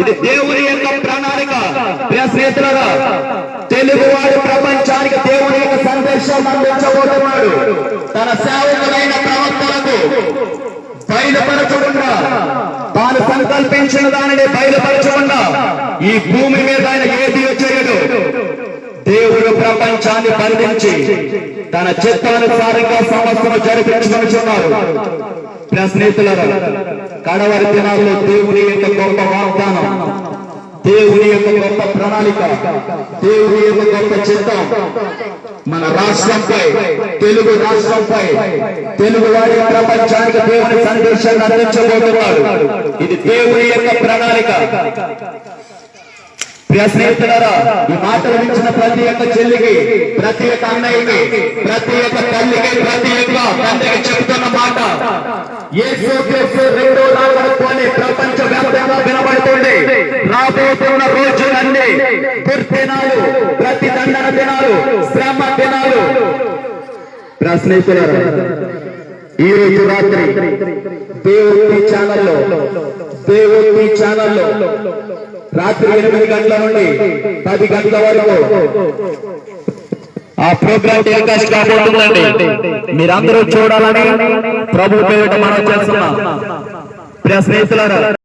ఇది దేవుని యొక్క ప్రణాళిక. ప్రియ స్నేహితులారా తెలుగువాడు ప్రపంచానికి దేవుని యొక్క సందేశం అందించబోతున్నాడు. తన సేవకులైన ప్రవక్తలకు బయలుపరచకుండా తాను సంకల్పించిన దానిని బయలుపరచకుండా ఈ భూమి మీద ఆయన ఏది చేయడు దేవుడు ప్రపంచాన్ని బంధించి తన చిత్తానుసారంగా సంవత్సరం జరిపించుకొనిచున్నారు స్నేహితులరా స్నేహితులారా కడవరి దినాల్లో దేవుని యొక్క గొప్ప వాగ్దానం. దేవుని యొక్క గొప్ప ప్రణాళిక. దేవుని యొక్క గొప్ప చిత్తం. మన రాష్ట్రంపై తెలుగు రాష్ట్రంపై తెలుగు వాడి ప్రపంచానికి దేవుని సందేశాన్ని అందించబోతున్నాడు ఇది దేవుని యొక్క ప్రణాళిక. ప్రియ స్నేహితులారా ఈ మాటలు ఇచ్చిన ప్రతి ఒక్క చెల్లికి ప్రతి ఒక్క అన్నయ్యకి ప్రతి ఒక్క తల్లికి ప్రతి ఒక్క చెబుతున్న మాట. యేసు క్రీస్తు రెండో రాకడకు అని ప్రపంచ వ్యాప్తంగా వినబడుతుంది. రాబోతున్న రోజులన్నీ దుర్దినాలు ప్రతి దండన దినాలు శ్రమ దినాలు. ప్రియ ఈ రోజు రాత్రి దేవుడి ఛానల్లో దేవుడి ఛానల్లో రాత్రి ఎనిమిది గంటల నుండి పది గంటల వరకు ఆ ప్రోగ్రామ్ టెలికాస్ట్ కాబోతుందండి? మీరందరూ చూడాలని ప్రభు పేరిట మనం చేస్తున్నాం. ప్రియ స్నేహితులారా